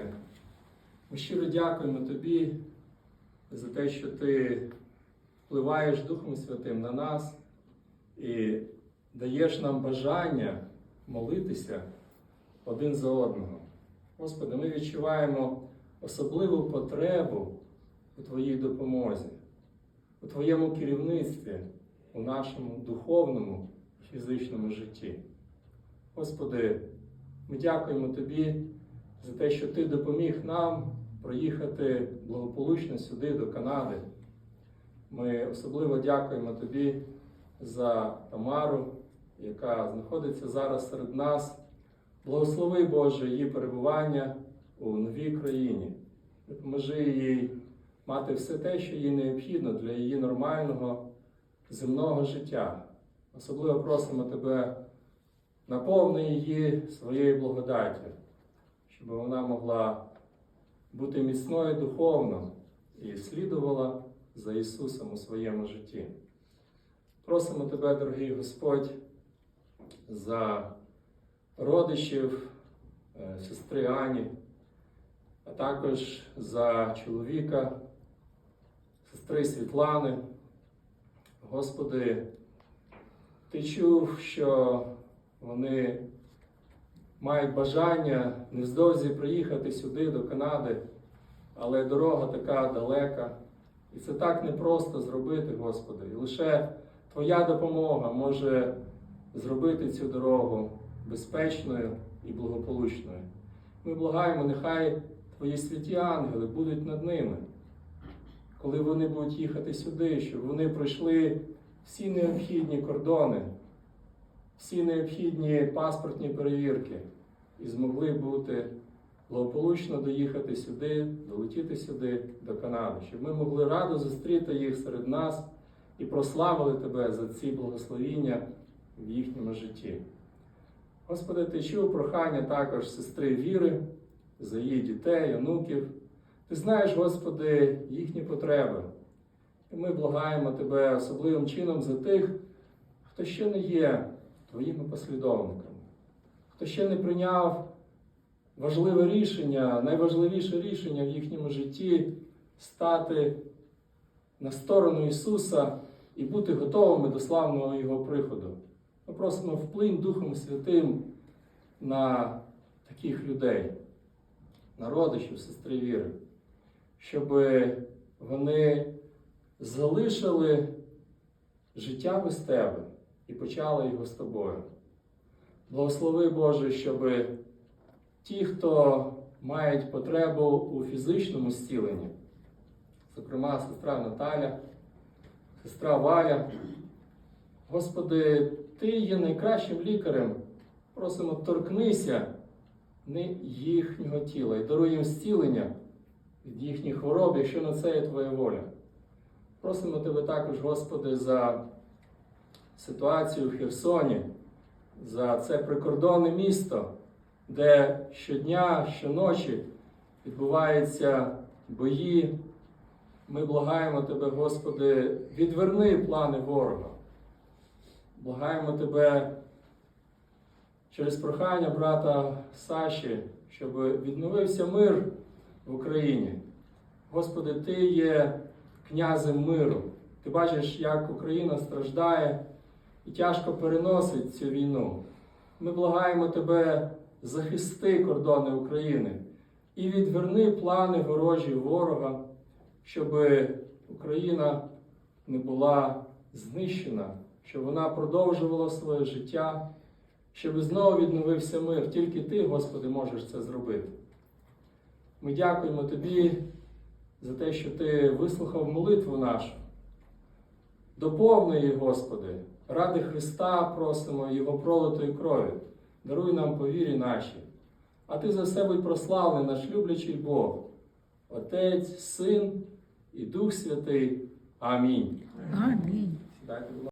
Боже, ми щиро дякуємо Тобі за те, що Ти впливаєш Духом Святим на нас і даєш нам бажання молитися один за одного. Господи, ми відчуваємо особливу потребу у Твоїй допомозі, у Твоєму керівництві, у нашому духовному і фізичному житті. Господи, ми дякуємо Тобі за те, що Ти допоміг нам проїхати благополучно сюди, до Канади. Ми особливо дякуємо Тобі за Тамару, яка знаходиться зараз серед нас. Благослови Боже її перебування у новій країні. Допоможи їй мати все те, що їй необхідно для її нормального земного життя. Особливо просимо Тебе наповни її своєю благодаттю, щоб вона могла бути міцною духовно і слідувала за Ісусом у своєму житті. Просимо Тебе, дорогий Господь, за родичів е, сестри Ані, а також за чоловіка, сестри Світлани. Господи, Ти чув, що вони мають бажання невздовзі приїхати сюди, до Канади, але дорога така далека. І це так непросто зробити, Господи. І лише Твоя допомога може зробити цю дорогу безпечною і благополучною. Ми благаємо, нехай Твої святі ангели будуть над ними, коли вони будуть їхати сюди, щоб вони пройшли всі необхідні кордони, всі необхідні паспортні перевірки і змогли бути благополучно доїхати сюди, долетіти сюди до Канади, щоб ми могли радо зустріти їх серед нас і прославили Тебе за ці благословіння в їхньому житті. Господи, ти чув прохання також сестри Віри за її дітей, онуків. Ти знаєш, Господи, їхні потреби. І ми благаємо Тебе особливим чином за тих, хто ще не є Твоїми послідовниками, хто ще не прийняв важливе рішення, найважливіше рішення в їхньому житті стати на сторону Ісуса і бути готовими до славного Його приходу. Ми просимо вплинь Духом Святим на таких людей, на родичів, сестри віри, щоб вони залишили життя без тебе і почали його з тобою. Благослови Боже, щоб ті, хто мають потребу у фізичному зціленні, зокрема сестра Наталя, сестра Валя, Господи, Ти є найкращим лікарем. Просимо, торкнися їхнього тіла і даруй їм зцілення від їхніх хвороб, якщо на це є Твоя воля. Просимо Тебе також, Господи, за ситуацію в Херсоні, за це прикордонне місто, де щодня, щоночі відбуваються бої. Ми благаємо Тебе, Господи, відверни плани ворога. Благаємо Тебе через прохання брата Саші, щоб відновився мир в Україні. Господи, Ти є князем миру. Ти бачиш, як Україна страждає і тяжко переносить цю війну. Ми благаємо Тебе, захисти кордони України і відверни плани ворожі ворога, щоб Україна не була знищена, щоб вона продовжувала своє життя, щоб знову відновився мир. Тільки Ти, Господи, можеш це зробити. Ми дякуємо Тобі за те, що Ти вислухав молитву нашу. Доповни її, Господи, ради Христа просимо Його пролитої крові. Даруй нам повірі наші. А Ти за себе прославлений наш люблячий Бог, Отець, Син і Дух Святий. Амінь. Амінь.